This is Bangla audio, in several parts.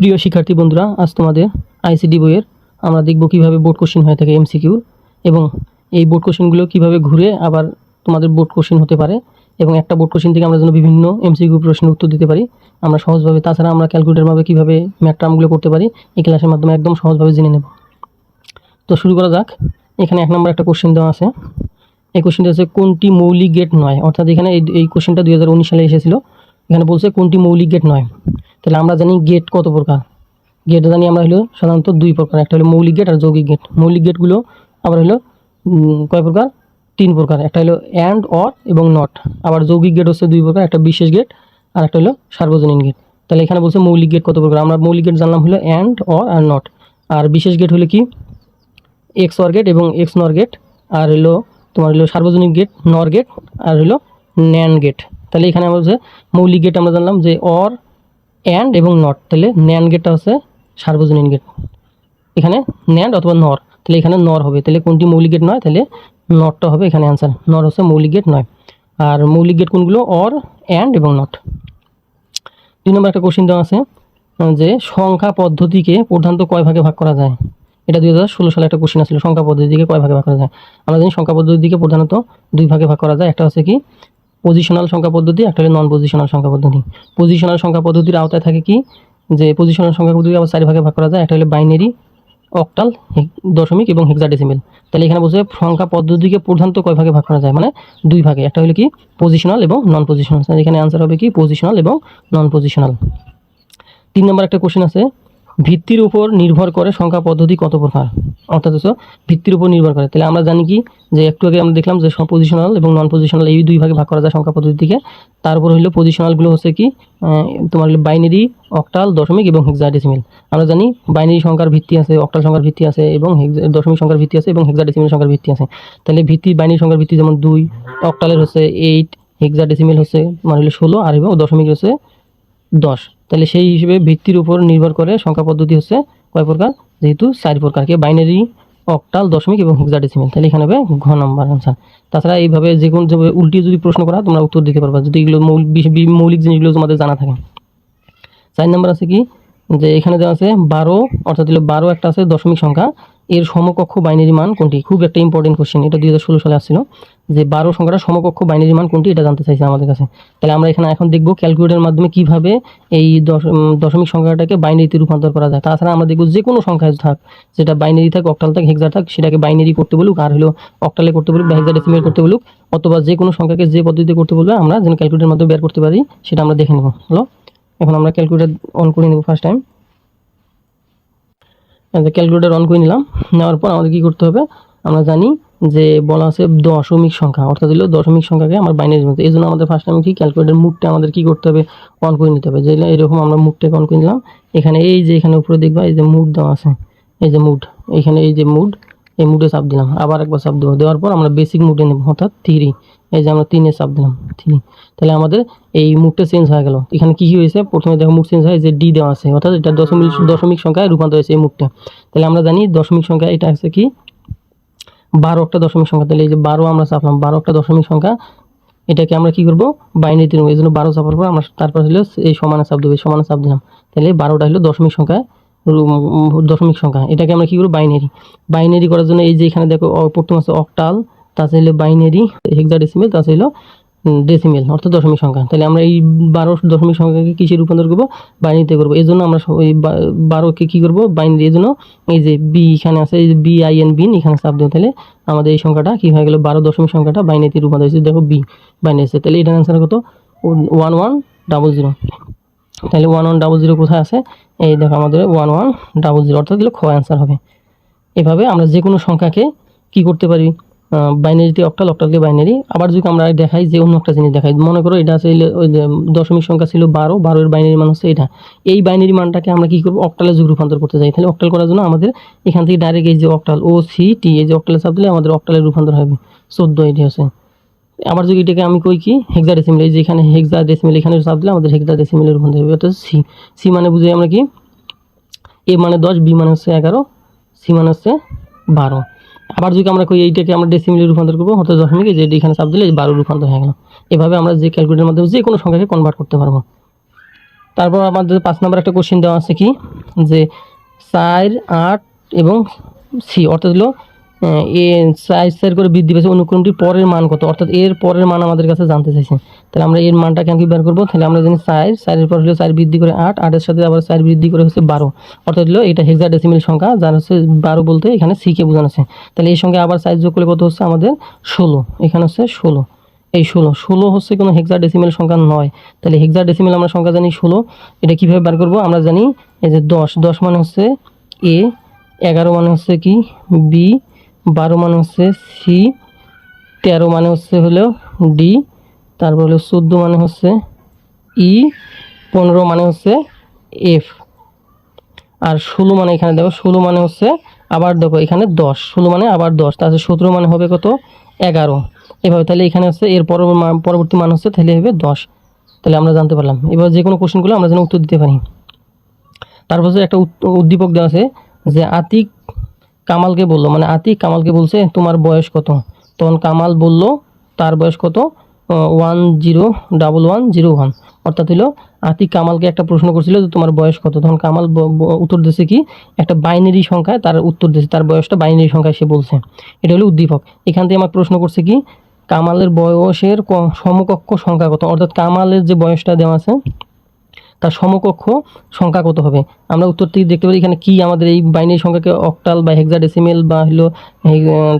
প্রিয় শিক্ষার্থী বন্ধুরা, আজ তোমাদের আইসিডি বইয়ের আমরা দেখব কীভাবে বোর্ড কোশ্চেন হয়ে থাকে এমসিকিউর এবং এই বোর্ড কোশ্চেনগুলো কীভাবে ঘুরে আবার তোমাদের বোর্ড কোশ্চেন হতে পারে এবং একটা বোর্ড কোশ্চেন থেকে আমরা যেন বিভিন্ন এমসিকিউ প্রশ্নের উত্তর দিতে পারি। আমরা সহজভাবে, তাছাড়া আমরা ক্যালকুলেটারভাবে কীভাবে ম্যাথ টার্মগুলো করতে পারি, এই ক্লাসের মাধ্যমে একদম সহজভাবে জেনে নেব। তো শুরু করা যাক। এখানে এক নম্বর একটা কোশ্চেন দেওয়া আছে। এই কোশ্চেনটা হচ্ছে, কোনটি মৌলিক গেট নয়? অর্থাৎ এখানে এই এই কোশ্চেনটা দুই হাজার উনিশ সালে এসেছিল। এখানে বলছে, কোনটি মৌলিক গেট নয়? তাহলে আমরা জানি গেট কত প্রকার? গেট জানি আমরা হলো সাধারণত দুই প্রকার, একটা হলো মৌলিক গেট আর যৌগিক গেট মৌলিক গেটগুলো আবার হলো কয় প্রকার? তিন প্রকার, একটা হলো অ্যান্ড অর এবং নট আবার যৌগিক গেট হচ্ছে দুই প্রকার, একটা বিশেষ গেট আর একটা হলো সার্বজনীন গেট তাহলে এখানে বলছে মৌলিক গেট কত প্রকার? আমরা মৌলিক গেট জানলাম হলো অ্যান্ড অর আর নট আর বিশেষ গেট হলো কি? এক্স অর গেট এবং এক্স নর গেট আর হলো তোমার হলো সার্বজনীন গেট নর গেট আর হলো ন্যান গেট তাহলে এখানে আমরা হচ্ছে মৌলিক গেট আমরা জানলাম যে অর অ্যান্ড এবং নট তাহলে ন্যান গেটটা হচ্ছে সার্বজনীন গেট এখানে ন্যান্ড অথবা নর তাহলে এখানে নর হবে। তাহলে কোনটি মৌলিক গেট নয়, তাহলে নটটা হবে এখানে অ্যান্সার নর হচ্ছে মৌলিক গেট নয়। আর মৌলিক গেট কোনগুলো? অর অ্যান্ড এবং নট দুই নম্বর একটা কোশ্চেন দেওয়া আছে যে সংখ্যা পদ্ধতিকে প্রধানত কয় ভাগে ভাগ করা যায়? এটা দুই হাজার ষোলো সালে একটা কোশ্চেন আসছিল, সংখ্যা পদ্ধতিকে কয় ভাগে ভাগ করা যায়? আমরা জানি সংখ্যা পদ্ধতিকে প্রধানত দুই ভাগে ভাগ করা যায়। একটা হচ্ছে কি পজিশনাল সংখ্যা পদ্ধতি, একটা হলো নন পজিশনাল সংখ্যা পদ্ধতি। পজিশনাল সংখ্যা পদ্ধতির আওতায় থাকে কি? যে পজিশনাল সংখ্যা পদ্ধতি আবার চারি ভাগে ভাগ করা যায়, একটা হলো বাইনারি অক্টাল দশমিক এবং হেক্সাডেসিমেল তাহলে এখানে বলছে সংখ্যা পদ্ধতিকে প্রধানত কয় ভাগে ভাগ করা যায়? মানে দুই ভাগে। একটা হলো কি? পজিশনাল এবং নন পজিশনাল এখানে আনসার হবে কি? পজিশনাল এবং নন পজিশনাল তিন নম্বর একটা কোশ্চেন আছে ভিত্তির উপর নির্ভর করে সংখ্যা পদ্ধতি কত প্রকার? অর্থাৎ ভিত্তির উপর নির্ভর করে। তাহলে আমরা জানি কি? যে একটু আগে আমরা দেখলাম যে পজিশনাল এবং নন পজিশনাল এই দুই ভাগে ভাগ করা যায় সংখ্যা পদ্ধতিকে তারপর হলো পজিশনালগুলো হচ্ছে কি? তোমার বাইনারি অক্টাল দশমিক এবং হেক্সাডেসিমেল আমরা জানি বাইনারি সংখ্যার ভিত্তি আছে অক্টাল সংখ্যার ভিত্তি আছে এবং দশমিক সংখ্যার ভিত্তি আছে এবং হেক্সাডেসিমেল সংখ্যার ভিত্তি আছে। তাহলে ভিত্তি বাইনারি সংখ্যার ভিত্তি যেমন দুই অক্টালের হচ্ছে এইট হেক্সাডেসিমেল হচ্ছে মানে হলো ষোলো, আর এবং দশমিক হচ্ছে দশ। তাহলে সেই হিসেবে ভিত্তির উপর নির্ভর করে সংখ্যা পদ্ধতি হচ্ছে কয় প্রকার? যেহেতু চার প্রকার, কে বাইনারি অক্টাল দশমিক এবং হেক্সাডেসিমেল তাহলে এখানে হবে ঘ নম্বর আনসার তাছাড়া এইভাবে যে কোনো উল্টি যদি প্রশ্ন করা, তোমরা উত্তর দিতে পারবা। যদি এগুলো মৌলিক জিনিসগুলো তোমাদের জানা থাকে। চার নম্বর আছে কি? যে এখানে দেওয়া আছে বারো, অর্থাৎ বারো একটা আছে দশমিক সংখ্যা। এর সমকক্ষ বাইনারি মান কোনটি? খুব একটা ইম্পর্টেন্ট কোশ্চেন এটা দুই হাজার ষোলো সালে আসছিল। যে বারো সংখ্যাটা সমকক্ষ বাইনারি মান কোনটি, এটা জানতে চাইছে আমাদের কাছে। তাহলে আমরা এখানে এখন দেখব ক্যালকুলেটরের মাধ্যমে কীভাবে এই দশ- দশমিক সংখ্যাটাকে বাইনারিতে রূপান্তর করা যায়। তাছাড়া আমরা দেখব যে কোনো সংখ্যায় থাক, যেটা বাইনারি থাক, অক্টাল থাক হেক্সার থাক, সেটাকে বাইনারি করতে বলুক, আর হলো অক্টালে করতে বলুক বা হেক্সার হেক্সাডেসিমেল করতে বলুক, অথবা যে কোনো সংখ্যাকে যে পদ্ধতিতে করতে বলবে, আমরা যেন ক্যালকুলেটরের মাধ্যমে বের করতে পারি, সেটা আমরা দেখে নেব। হলো? এখন আমরা ক্যালকুলেটর অন করে নেব ফার্স্ট টাইম ক্যালকুলেটর অন করে নিলাম, নেওয়ার পর আমাদের কী করতে হবে? আমরা জানি যে বলা আছে দশমিক সংখ্যা, অর্থাৎ হলো দশমিক সংখ্যাকে আমার বাইনারির মধ্যে এই জন্য আমাদের ফার্স্ট টাইম কি ক্যালকুলেটর মুডটা আমাদের কি করতে হবে? অন করে নিতে হবে। যে এরকম আমরা মুডটাকে অন করে নিলাম, এখানে এই যে এখানে উপরে দেখবা, এই যে মুড দেওয়া আছে, এই যে মুড এখানে এই যে মুড এই মুডে চাপ দিলাম, আবার একবার চাপ দেবো। দেওয়ার পর আমরা বেসিক মুডে নেব, অর্থাৎ থ্রি এই যে আমরা তিনে চাপ দিলাম থ্রি তাহলে আমাদের এই মুডটা চেঞ্জ হয়ে গেল। এখানে কি কি হয়েছে? প্রথমে দেখো মুড চেঞ্জ হয় যে ডি দেওয়া আছে, অর্থাৎ এটা দশমিক দশমিক সংখ্যায় রূপান্তর হয়েছে এই মুডটা তাহলে আমরা জানি দশমিক সংখ্যা, এটা আছে কি? বারো একটা দশমিক সংখ্যা। তাহলে এই যে বারো আমরা চাপলাম, বারো একটা দশমিক সংখ্যা, এটাকে আমরা কি করব? বাইনারিতে নেব। এই জন্য বারো চাপার পর আমরা তারপর হলো এই সমানে চাপ দেবো সমানে চাপ দিলাম। তাহলে বারোটা হলো দশমিক সংখ্যা দশমিক সংখ্যা। এটাকে আমরা কি করব? বাইনারি বাইনারি করার জন্য এই যে এখানে দেখো প্রথম আছে অক্টাল তাছাড়া হলো বাইনারি হেক্সাডেসিমেল তাছাড়া হলো ডেসিমেল অর্থাৎ দশমিক সংখ্যা। তাহলে আমরা এই বারো দশমিক সংখ্যাকে কিসে রূপান্তর করব? বাইনারিতে করব। এই জন্য আমরা এই বারোকে কী করব? বাইনারি এই জন্য এই যে বি এখানে আছে, এই যে বি আই এন বিন এখানে চাপ দেবো। তাহলে আমাদের এই সংখ্যাটা কী হয়ে গেলো? বারো দশমিক সংখ্যাটা বাইনারিতে রূপান্তর হয়েছে। দেখো বি বাইনারি আছে। তাহলে এটার অ্যান্সার কত? ওয়ান ওয়ান ডাবল জিরো তাহলে ওয়ান ওয়ান ডাবল জিরো কোথায় আছে? এই দেখো আমাদের ওয়ান ওয়ান ডাবল জিরো অর্থাৎ দিলে খ অ্যান্সার হবে। এভাবে আমরা যে কোনো সংখ্যাকে কি করতে পারি? বাইনারিতে অক্টাল অক্টাল দিয়ে বাইনারি। আবার যদি আমরা দেখাই যে অন্য একটা জিনিস দেখাই, মনে করো এটা আছে ওই দশমিক সংখ্যা ছিল বারো বারোর বাইনারি মান হচ্ছে এটা। এই বাইনারি মানটাকে আমরা কি করব? অক্টালে যুগ রূপান্তর করতে চাই তাহলে অক্টাল করার জন্য আমাদের এখান থেকে ডাইরেক্ট এই যে অক্টাল ও সি টি এই যে অক্টালে চাপ দিলে আমাদের অক্টালে রূপান্তর হবে। চোদ্দ এটি আছে। আবার যদি এটাকে আমি কই কি? হেক্সা ডেসিমেল এই যে এখানে হেক্সা ডেসিমেল এখানে চাপ দিলে আমাদের হেক্সা ডেসিমেলে রূপান্তর হবে। অর্থাৎ সি সি মানে বুঝি আমরা কি? এ মানে দশ বি মানে হচ্ছে এগারো সি মানে হচ্ছে বারো। আবার যদি আমরা কই এইটাকে আমরা ডেসিমিলে রূপান্তর করব, অর্থাৎ দশমিকে যে এখানে চাপ দিলে বারো রূপান্তর হয়ে গেল। এভাবে আমরা যে ক্যালকুলেটের মাধ্যমে যে কোনো সংখ্যাকে কনভার্ট করতে পারব। তারপর আমাদের পাঁচ নম্বর একটা কোশ্চেন দেওয়া আছে কি? যে চার, আট এবং সি, অর্থাৎ হলো চার চার করে বৃদ্ধি পেয়েছে অনুক্রমটির পরের মান কত? অর্থাৎ এর পরের মান আমাদের কাছে জানতে চাইছে। তাহলে আমরা এর মানটা কেন কি বের করব? তাহলে আমরা জানি চার, চারের পর হলো চার বৃদ্ধি করে আট, আটের সাথে আবার চার বৃদ্ধি করে হচ্ছে বারো। অর্থাৎ হলো এটা হেক্সা ডেসিমেল সংখ্যা, যার হচ্ছে বারো বলতে এখানে সিকে বোঝানো আছে তাহলে এই সঙ্গে আবার চার যোগ করলে কত হচ্ছে? আমাদের ষোলো। এখানে হচ্ছে ষোলো। এই ষোলো। ষোলো হচ্ছে কোনো হেক্সা ডেসিমেল সংখ্যা নয়। তাহলে হেক্সা ডেসিমেল আমরা সংখ্যা জানি ষোলো। এটা কীভাবে বার করব? আমরা জানি এই যে দশ। দশ মানে হচ্ছে এ এগারো মানে হচ্ছে কি? বি বারো মানে হচ্ছে সি, তেরো মানে হচ্ছে হলো ডি, তারপর হলো চোদ্দ মানে হচ্ছে ই, পনেরো মানে হচ্ছে এফ। আর ষোলো মানে এখানে দেখো, ষোলো মানে হচ্ছে আবার দেখো এখানে দশ, ষোলো মানে আবার দশ, তাহলে সতেরো মানে হবে কত? এগারো। এভাবে তাহলে এখানে হচ্ছে এর মা- পরবর্তী মান হচ্ছে তাহলে হবে দশ। তাহলে আমরা জানতে পারলাম। এবার যে কোনো কোশ্চেনগুলো আমরা যেন উত্তর দিতে পারি। তারপর হচ্ছে একটা উদ্দীপক দেওয়া আছে যে আতিক কামালকে বলল মানে আতিক কামালকে বলছে, তোমার বয়স কত? তখন কামাল বলল, তার বয়স কত? One zero double one zero one অর্থাৎ হলো আতিক কামালকে একটা প্রশ্ন করছিল যে, তোমার বয়স কত? তখন কামাল উত্তর দিয়েছে কি, একটা বাইনারি সংখ্যায় তার উত্তর দিয়েছে তার বয়সটা বাইনারি সংখ্যায় সে বলছে। এটা হলো উদ্দীপক। এখান থেকে আমাকে প্রশ্ন করছে কি, কামালের বয়সের সমকক্ষ সংখ্যা কত? অর্থাৎ কামালের যে বয়সটা দেওয়া আছে তার সমকক্ষ সংখ্যা কত হবে? আমরা উত্তর থেকে দেখতে পারি, এখানে কি আমাদের এই বাইনারি সংখ্যাকে অক্টাল বা হেক্সাডেসিমেল বা হলো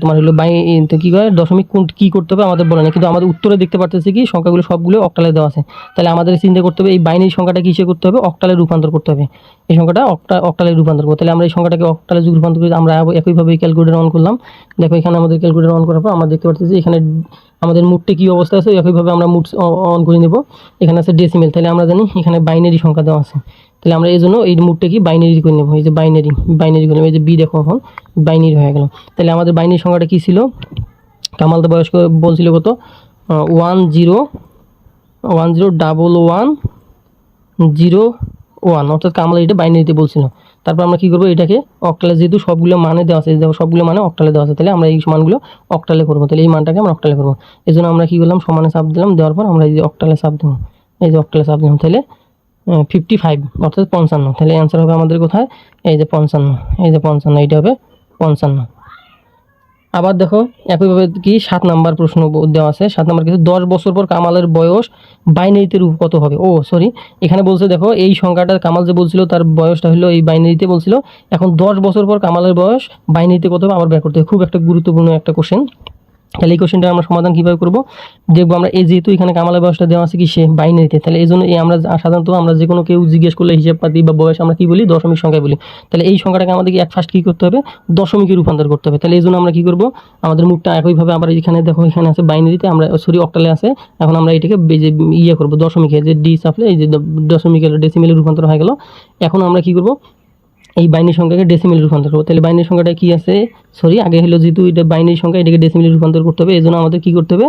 তোমার হলো বাই তো কি করে, দশমিক কোন কী করতে হবে আমাদের বলে না কিন্তু আমাদের উত্তরে দেখতে পারতেছি কি, সংখ্যাগুলো সবগুলো অক্টালে দেওয়া আছে। তাহলে আমাদের চিন্তা করতে হবে, এই বাইনারি সংখ্যাটা কিসে করতে হবে? অক্টালে রূপান্তর করতে হবে। এই সংখ্যাটা অক্টা অক্টালে রূপান্তর করতে তাহলে আমরা এই সংখ্যাটাকে অক্টালে যদি রূপান্তর করি, আমরা একইভাবে ক্যালকুলেটর অন করলাম। দেখো, এখানে আমাদের ক্যালকুলেটর অন করার পর আমরা দেখতে পাচ্ছি এখানে আমাদের মুডটা কী অবস্থা আছে? একইভাবে আমরা মুড অন করে নেব। এখানে আছে ডেসিমেল তাহলে আমরা জানি এখানে বাইনারি সংখ্যা দেওয়া আছে। তাহলে আমরা এই জন্য এই মুডটা কি বাইনারি করে নেব। এই যে বাইনারি বাইনারি করে নেব। এই যে বি দেখো এখন বাইনারি হয়ে গেল। তাহলে আমাদের বাইনারি সংখ্যাটা কী ছিল? কামাল কামালদা বয়স্ক বলছিল কত? One zero one zero double one zero one অর্থাৎ কামাল এটা বাইনারিতে বলছিল। তারপর আমরা কী করব? এটাকে অক্টালে যেহেতু সবগুলো মানে দেওয়া আছে দেখো সবগুলো মানে অক্টালে দেওয়া আছে। তাহলে আমরা এই মানগুলো অক্টালে করব। তাহলে এই মানটাকে আমরা অক্টালে করব। এই জন্য আমরা কী করলাম? সমানে চাপ দিলাম। দেওয়ার পর আমরা এই যে অক্টালে চাপ দেবো। এই যে অক্টালে চাপ দিলাম। তাহলে ফিফটি ফাইভ অর্থাৎ পঞ্চান্ন। তাহলে অ্যান্সার হবে আমাদের কোথায়? এই যে পঞ্চান্ন, এই যে পঞ্চান্ন, এইটা হবে পঞ্চান্ন। আবার দেখো, একইভাবে কি? সাত নাম্বার প্রশ্ন দেওয়া আছে। সাত নাম্বার কিছু দশ বছর পর কামালের বয়স বাইনারিতে রূপ কত হবে। ও সরি এখানে বলছে দেখো, এই সংখ্যাটা কামাল যে বলছিল তার বয়সটা হলো এই বাইনারিতে বলছিল। এখন দশ বছর পর কামালের বয়স বাইনারিতে কত হবে? আবার বের করতে খুব একটা গুরুত্বপূর্ণ একটা কোশ্চেন তাহলে এই কোশ্চেনটা আমরা সমাধান কীভাবে করব? দেখব আমরা এই যেহেতু এখানে কামালের বয়সটা দেওয়া আছে কি, সে বাইনারিতে তাহলে এই জন্য এই আমরা সাধারণত আমরা যে কোনো কেউ জিজ্ঞেস করলে হিসাব পাতি বা বয়স আমরা কি বলি? দশমিক সংখ্যায় বলি। তাহলে এই সংখ্যাটাকে আমাদেরকে এক ফার্স্ট কী করতে হবে? দশমিকে রূপান্তর করতে হবে। তাহলে এই জন্য আমরা কী করব? আমাদের মুখটা একইভাবে আবার এখানে দেখো, এখানে আছে বাইনারিতে আমরা সরি অক্টালে আছে। এখন আমরা এটাকে যে ইয়ে করব, দশমিকে, যে ডি চাপলে এই যে দশমিকে ডেসিমেলে রূপান্তর হয়ে গেল। এখন আমরা কী করব? এই বাইনারি সংখ্যাকে ডেসিমেলে রূপান্তর করব। তাহলে বাইনারি সংখ্যাটা কি আছে? সরি আগে হলো যেহেতু এটা বাইনারি সংখ্যা, এটাকে ডেসিমেলে রূপান্তর করতে হবে। এই জন্য আমাদের কী করতে হবে?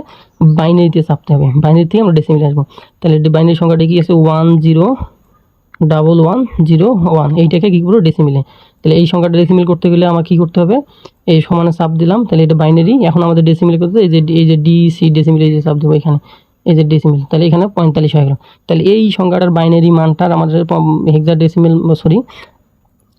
বাইনারিতে চাপতে হবে। বাইনারি থেকে আমরা ডেসিমেলে আসব। তাহলে বাইনারি সংখ্যাটা কি আছে? One zero double one zero one এইটাকে কী করব? ডেসিমিলে তাহলে এই সংখ্যাটা ডেসিমেল করতে গেলে আমার কী করতে হবে? এই সমানে চাপ দিলাম। তাহলে এটা বাইনারি এখন আমাদের ডেসিমেল করতে এই যে এই যে ডি সি ডেসিমেল এই যে চাপ দেবো এখানে। এই যে ডেসিমিল তাহলে এখানে পঁয়তাল্লিশ হয়ে গেল। তাহলে এই সংখ্যাটার বাইনারি মানটার আমাদের হেক্সা ডেসিমেল সরি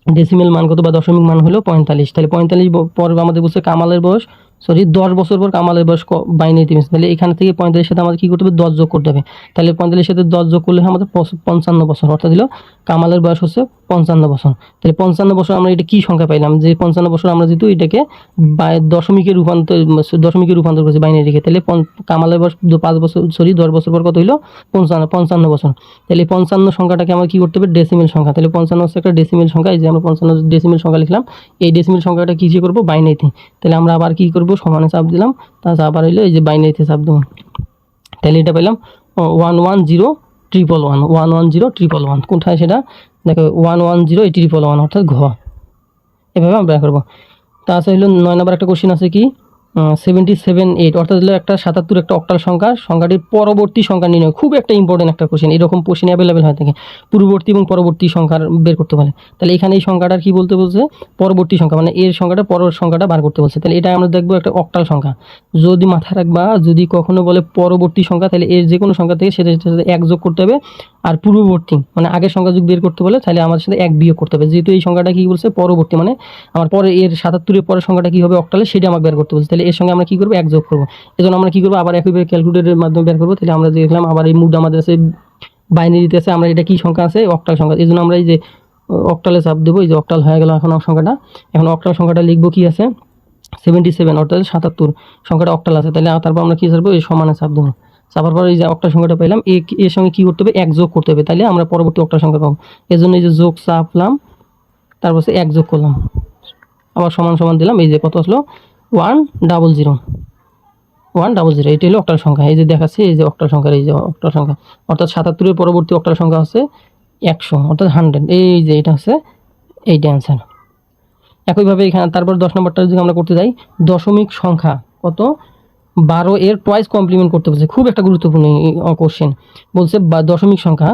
ডেসিমেল মান কত বা দশমিক মান হলো পঁয়তাল্লিশ। তাহলে পঁয়তাল্লিশ পর আমাদের বলছে কামালের বয়স সরি দশ বছর পর কামালের বয়স বাইনে মিশছে। তাহলে এখান থেকে পঁয়তাল্লিশ সাথে আমাদের কী করতে হবে? দশ যোগ করতে হবে। তাহলে পঁয়তাল্লিশ সাথে দশ যোগ করলে আমাদের পঞ্চান্ন বছর অর্থাৎ দিল কামালের বয়স হচ্ছে পঞ্চান্ন বছর। তাহলে পঞ্চান্ন বছর আমরা এটা কী সংখ্যা পাইলাম? যে পঞ্চান্ন বছর আমরা যেহেতু এটাকে দশমিকে রূপান্তর দশমিকে রূপান্তর করেছি বাইনারিকে তাহলে পন- কামালের বয়স পাঁচ বছর সরি দশ বছর পর কত হইল? পঞ্চান্ন পঞ্চান্ন বছর। তাহলে এই পঞ্চান্ন সংখ্যাটাকে আমরা কী করতে হবে? ডেসিমেল সংখ্যা। তাহলে পঞ্চান্ন হচ্ছে একটা ডেসিমেল সংখ্যা। এই যে আমরা পঞ্চান্ন ডেসিমেল সংখ্যা লিখলাম, এই ডেসিমেল সংখ্যাটা কী করব? বাইনারিতে। তাহলে আমরা আবার কী করব? সমানে চাপ দিলাম। তারপর আবার হইল এই যে বাইনারিতে চাপ দেবো। তাহলে এটা পেলাম one one zero triple one one one zero triple one কোথায় সেটা? দেখো ওয়ান ওয়ান জিরো এই ট্রিপল ওয়ান অর্থাৎ ঘ। এভাবে আমরা করব। তাছাড়া হলো নয় নম্বর একটা কোশ্চেন আছে কি? সেভেন্টি সেভেন এইট অর্থাৎ হলো একটা সাতাত্তর একটা অক্টাল সংখ্যা। সংখ্যাটির পরবর্তী সংখ্যা নির্ণয় খুব একটা ইম্পর্টেন্ট একটা কোশ্চেন এরকম কোশ্চেন অ্যাভেলেবেল হয়ে থাকে। পূর্ববর্তী এবং পরবর্তী সংখ্যার বের করতে পারে। তাহলে এখানে এই সংখ্যাটার কি বলতে বলছে? পরবর্তী সংখ্যা মানে এর সংখ্যাটা পরের সংখ্যাটা বার করতে বলছে। তাহলে এটা আমরা দেখব একটা অক্টাল সংখ্যা। যদি মাথায় রাখবা, যদি কখনো বলে পরবর্তী সংখ্যা, তাহলে এর যে কোনো সংখ্যা থেকে সেটা সাথে এক যোগ করতে হবে। আর পূর্ববর্তী মানে আগের সংখ্যা যোগ বের করতে বলে, তাহলে আমাদের সাথে এক বিয়োগ করতে হবে। যেহেতু এই সংখ্যাটা কি বলছে? পরবর্তী মানে আমার পরে এর সাতাত্তরের পরের সংখ্যাটা কি হবে অক্টালে সেটা আমাকে বের করতে বলছে। তাহলে এর সঙ্গে আমরা কি করব? এক যোগ করব। এজন্য আমরা কি করব? আবার একইভাবে ক্যালকুলেটরের মাধ্যমে বের করব। তাহলে আমরা দেখলাম, আবার এই মুড আমাদের আছে বাইনারিতে আছে। আমরা এটা কি সংখ্যা আছে? অক্টাল সংখ্যা। এই জন্য আমরা এই যে অক্টালে চাপ দেবো। এই যে অক্টাল হয়ে গেল এখন সংখ্যাটা। এখন অক্টাল সংখ্যাটা লিখব কি আছে? সেভেন্টি সেভেন অর্থাৎ সাতাত্তর। সংখ্যাটা অক্টাল আছে। তাহলে তারপর আমরা কি চাপবো এই সমানে চাপ দেবো। চাপার পর এই যে অক্টাল সংখ্যাটা পেলাম এ এর সঙ্গে কি করতে হবে? এক যোগ করতে হবে। তাহলে আমরা পরবর্তী অক্টাল সংখ্যা পাবো। এই জন্য এই যে যোগ চাপলাম, তারপর সে এক যোগ করলাম। আবার সমান সমান দিলাম। এই যে কত আসলো? One double zero. One double zero, এটি হলো অক্টাল সংখ্যা। এই যে দেখাচ্ছি, এই যে অক্টাল সংখ্যার, এই যে অক্টাল সংখ্যা। অর্থাৎ সাতাত্তরের পরবর্তী অক্টাল সংখ্যা হচ্ছে একশো, অর্থাৎ হান্ড্রেড। এই যে এটা হচ্ছে এইটা অ্যান্সার একইভাবে এখানে, তারপর দশ নম্বরটা যদি আমরা করতে যাই, দশমিক সংখ্যা কত? বারো এর টয়েস কমপ্লিমেন্ট করতে বলছে। খুব একটা গুরুত্বপূর্ণ কোশ্চেন বলছে বা দশমিক সংখ্যা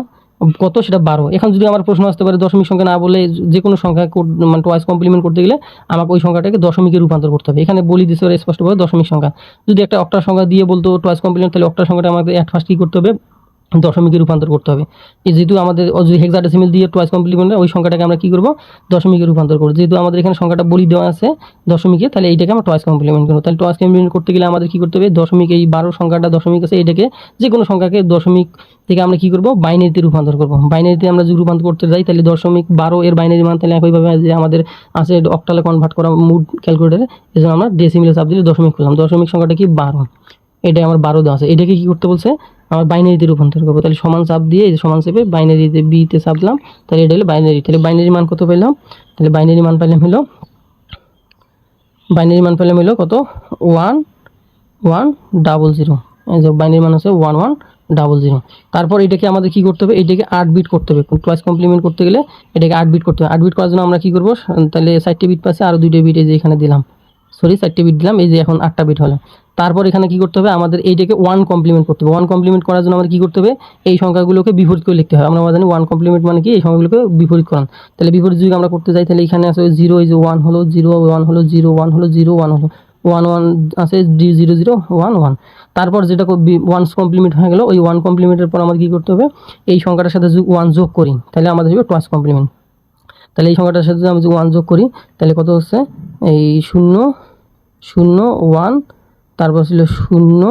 কত সেটা বারো। এখন যদি আমার প্রশ্ন আসতে পারে, দশমিক সংখ্যা না বলে যে কোনো সংখ্যা মানে টোয়াইস কমপ্লিমেন্ট করতে গেলে আমাকে ওই সংখ্যাটাকে দশমিকে রূপান্তর করতে হবে। এখানে বলি দিতে পারে স্পষ্টভাবে দশমিক সংখ্যা। যদি একটা অক্টার সংখ্যা দিয়ে বলতো টোয়াইস কমপ্লিমেন্ট তাহলে অক্টার সংখ্যাটা আমাকে এক ফার্স্ট কী করতে হবে? দশমিকে রূপান্তর করতে হবে। যেহেতু আমাদের যদি হেক্সাডেসিমেল দিয়ে টয়েস কমপ্লিমেন্ট ওই সংখ্যাটাকে আমরা কী করব? দশমিকে রূপান্তর করব। যেহেতু আমাদের এখানে সংখ্যাটা বলি দেওয়া আছে, দশমিকে, তাহলে এইটাকে আমরা টয়েস কমপ্লিমেন্ট করব। তাহলে টয়েস কমপ্লিমেন্ট করতে গেলে আমাদের কী করতে হবে? দশমিক, এই বারো সংখ্যাটা দশমিক আছে, এটাকে যে কোনো সংখ্যাকে দশমিক থেকে আমরা কী করব? বাইনারিতে রূপান্তর করব। বাইনারিতে আমরা যদি রূপান্তর করতে যাই, তাহলে দশমিক বারো এর বাইনারি মান তাহলে একইভাবে আমাদের আছে অক্টালে কনভার্ট করা মুড ক্যালকুলেটারে এই জন্য আমরা ডেসিমিলে চাপ দিলে দশমিক করলাম দশমিক সংখ্যাটা কি? বারো। এটা আমার বারো দেওয়া আছে। এটাকে কি করতে বলছে? আমার বাইনারিতে রূপান্তর করব। তাহলে সমান চাপ দিয়ে এই সমান চাপে বাইনারিতে বিতে চাপ দিলাম। তাহলে এটা হলো বাইনারি তাহলে বাইনারি মান কত পেলাম? তাহলে বাইনারি মান পেলাম হলো বাইনারি মান পেলাম হলো কত? One one double zero binary মান আছে ওয়ান ওয়ান ডাবল জিরো তারপর এটাকে আমাদের কি করতে হবে? এটাকে আট বিট করতে হবে। টয়েস কমপ্লিমেন্ট করতে গেলে এটাকে আট বিট করতে হবে। আট বিট করার জন্য আমরা কি করব? তাহলে চারটে বিট পাশে আরও দুইটা বিট এই যে এখানে দিলাম। সরি চারটে বিট দিলাম। এই যে এখন আটটা বিট হলো। তারপর এখানে কি করতে হবে? আমাদের এইটাকে ওয়ান কমপ্লিমেন্ট করতে হবে। ওয়ান কমপ্লিমেন্ট করার জন্য আমাদের কি করতে হবে? এই সংখ্যাগুলোকে বিপরীত করে লিখতে হবে আমরা জানি ওয়ান কমপ্লিমেন্ট মানে কি? এই সংখ্যাগুলোকে বিপরীত করান। তাহলে বিপরীত যদি আমরা করতে যাই, তাহলে এখানে আছে জিরো যে ওয়ান হলো জিরো ওয়ান হলো জিরো ওয়ান হলো জিরো ওয়ান হলো ওয়ান ওয়ান আছে জিরো জিরো ওয়ান ওয়ান তারপর যেটা ওয়ান কমপ্লিমেন্ট হয়ে গেল, ওই ওয়ান কমপ্লিমেন্টের পর আমাদের কী করতে হবে? এই সংখ্যাটার সাথে ওয়ান যোগ করি, তাহলে আমাদের হবে টয়েস কমপ্লিমেন্ট তাহলে এই সংখ্যাটার সাথে আমরা যদি ওয়ান যোগ করি, তাহলে কত হচ্ছে? এই শূন্য শূন্য ওয়ান তারপর ছিল শূন্য,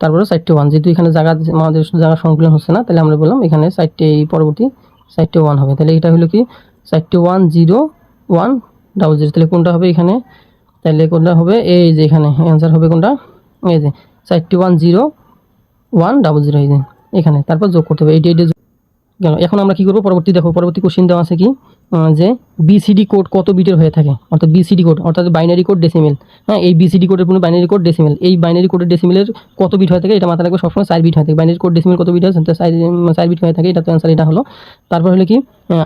তারপরে চারটে ওয়ান যেহেতু এখানে জায়গা আমাদের জায়গা সংকলন হচ্ছে না, তাহলে আমরা বললাম এখানে চারটে এই পরবর্তী চারটে ওয়ান হবে। তাহলে এটা হলো কি? চারটে one zero one double zero তাহলে কোনটা হবে এখানে? তাহলে কোনটা হবে? এই যে এখানে অ্যান্সার হবে কোনটা? এই যে চারটে one zero one double zero এই যে, এখানে। তারপর যোগ করতে হবে। এইটা এইটা গেল। এখন আমরা কি করব? পরবর্তী দেখো, পরবর্তী কোশ্চিন দেওয়া আছে কি? যে বিসিডি কোড কত বিটের হয়ে থাকে? অর্থাৎ বিসিডি কোড অর্থাৎ বাইনারি কোড ডেসিমেল হ্যাঁ এই বিসিডি কোডের কোনো বাইনারি কোড ডেসিমেল এই বাইনারি কোডের ডেসিমেলের কত বিট হয়ে থাকে? এটা মাথায় রাখবে, সবসময় চার বিট হয়ে থাকে। বাইনারি কোড ডেসিমেল কত বিট হয় চার বিট হয়ে থাকে। এটা তো অ্যান্সার এটা হলো। তারপর হলো কি?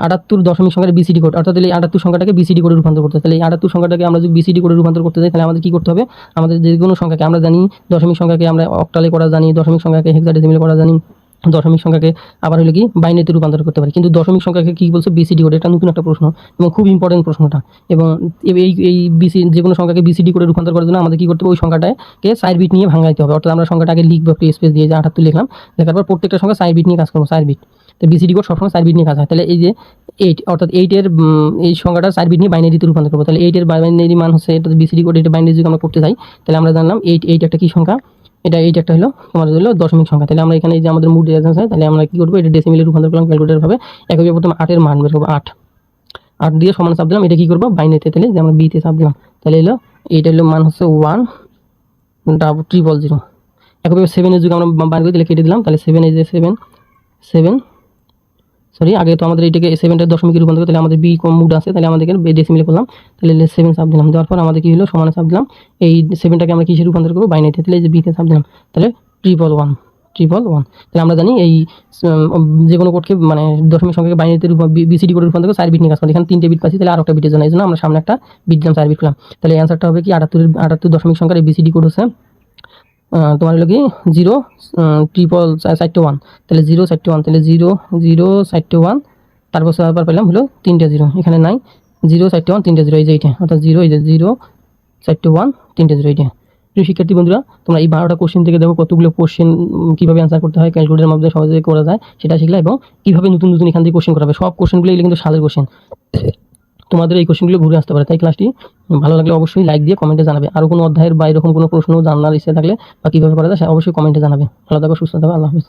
আটাত্তর দশমিক সংখ্যার বিসিডি কোড অর্থাৎ এই আটাত্তর সংখ্যাটাকে বিসিডি কোডে রূপান্তর করতে। তাহলে এই আটাত্তর সংখ্যাটাকে আমরা যদি বিসিডি কোডে রূপান্তর করতে যাই, তাহলে আমাদের কি করতে হবে? আমাদের যে কোনো সংখ্যাকে আমরা জানি, দশমিক সংখ্যাকে আমরা অক্টালে করা জানি, দশমিক সংখ্যাকে হেক্সাডেসিমেলে করা জানি। দশমিক সংখ্যাকে আবার হলো কি বাইনেতে রূপান্তর করতে পারি। কিন্তু দশমিক সংখ্যাকে কি বলছে? বিসিডি কোড এটা নতুন একটা প্রশ্ন এবং খুব ইম্পর্টেন্ট প্রশ্নটা। এবং এই এই বিসি যে কোনো সংখ্যাকে বিসিডি করে রূপান্তর করার জন্য আমাদের কি করতে হবে? ওই সংখ্যাটাকে সাইড বিট নিয়ে ভাঙাইতে হবে। অর্থাৎ আমরা সংখ্যাটাকে লিখব, একটু স্পেস দিয়ে যে আটাত্তর লিখলাম। লেখার পর প্রত্যেকটা সংখ্যা সাইড বিট নিয়ে কাজ করব সাইড বিট তো বিসিডি কোড সবসময় সাইড বিট নিয়ে কাজ হয়। তাহলে এই যে এইট অর্থাৎ এইটের এই সংখ্যাটা সাইড বিট নিয়ে বাইনারিতে রূপান্তর করব। তাহলে এইটের বাইনারি মান হচ্ছে এটা বিসিডি কোড এটা বাইনারি যদি আমরা করতে যাই, তাহলে আমরা জানলাম এইট এইট একটা কী সংখ্যা? এটা এইটা একটা হলো, আমাদের হলো দশমিক সংখ্যা। তাহলে আমরা এখানে যে আমাদের মুড আছে, তাহলে আমরা কী করব? এটা ডেসিমিলে রূপান্তর করলাম ক্যালকুলেটার ভাবে একইভাবে প্রথমে আটের মান বের করব, আট। আট দিয়ে সমান সাপ দিলাম, এটা কী করব? বাইনেতে তাহলে যে আমরা বিতে সাপ দিলাম, তাহলে এলো এইটা হলো মান হচ্ছে ওয়ান ডাবল ট্রিপল জিরো একইভাবে সেভেনের যুগে আমরা বাইন করে তাহলে কেটে দিলাম, তাহলে সেভেন এই যে সেভেন সেভেন সরি আগে তো আমাদের এইটাকে সেভেনটার দশমিকে রূপান্তর তাহলে আমাদের বি কম মুড আছে, তাহলে আমাদের এখানে ডেসিমিলে করলাম। তাহলে সেভেন চাপ দিলাম, দেওয়ার পর আমাদের কি হলো? সমানে চাপ দিলাম। এই সেভেনটাকে আমরা কিসে রূপান্তর করব? বাইনারিতে তাহলে যে বিতে চাপ দিলাম, তাহলে ট্রিপল ওয়ান ট্রিপল ওয়ান তাহলে আমরা জানি এই যে কোনো কোডকে মানে দশমিক সংখ্যাকে বাইনারিতে বিসিডি কোডের রূপান্তর করে চার বিট নিয়ে কাজ করে। এখানে তিনটে বিট পাচ্ছি, তাহলে আর একটা বিটের জন্য। এই জন্য আমরা সামনে একটা বিট দিলাম, চার বিট করলাম। তাহলে অ্যান্সারটা হবে কি আটাত্তর আটাত্তর দশমিক সংখ্যার এই বিসিডি কোড হচ্ছে তোমার হলো কি? জিরো ট্রিপল চারটে ওয়ান তাহলে জিরো চারটে ওয়ান তাহলে জিরো জিরো চারটে ওয়ান তারপর আবার পেলাম হলো তিনটে জিরো এখানে নাই। জিরো চারটে ওয়ান তিনটে জিরো এই যে এইটা। অর্থাৎ জিরো এই যে জিরো চারটে ওয়ান তিনটে জিরো এইটা। প্রিয় শিক্ষার্থী বন্ধুরা, তোমরা এই বারোটা কোশ্চেন থেকে দেখো কতগুলো কোশ্চেন কীভাবে অ্যান্সার করতে হয় ক্যালকুলেটারের মাধ্যমে সহজে করা যায়, সেটা শিখলা এবং কীভাবে নতুন নতুন এখান থেকে কোশ্চেন করা হবে সব কোশ্চেনগুলো এগুলো কিন্তু সাদের কোশ্চেন তোমাদের এই কোশ্চেনগুলো ঘুরে আসতে পারে। তাই ক্লাসটি ভালো লাগলে অবশ্যই লাইক দিয়ে কমেন্টে জানাবে। আর কোনো অধ্যায়ের বা এরকম কোনো প্রশ্ন জানার ইচ্ছে থাকলে বা কীভাবে করা যায় অবশ্যই কমেন্টে জানাবে। ভালো থাকো, সুস্থ থাকো, আল্লাহ হাফিজ।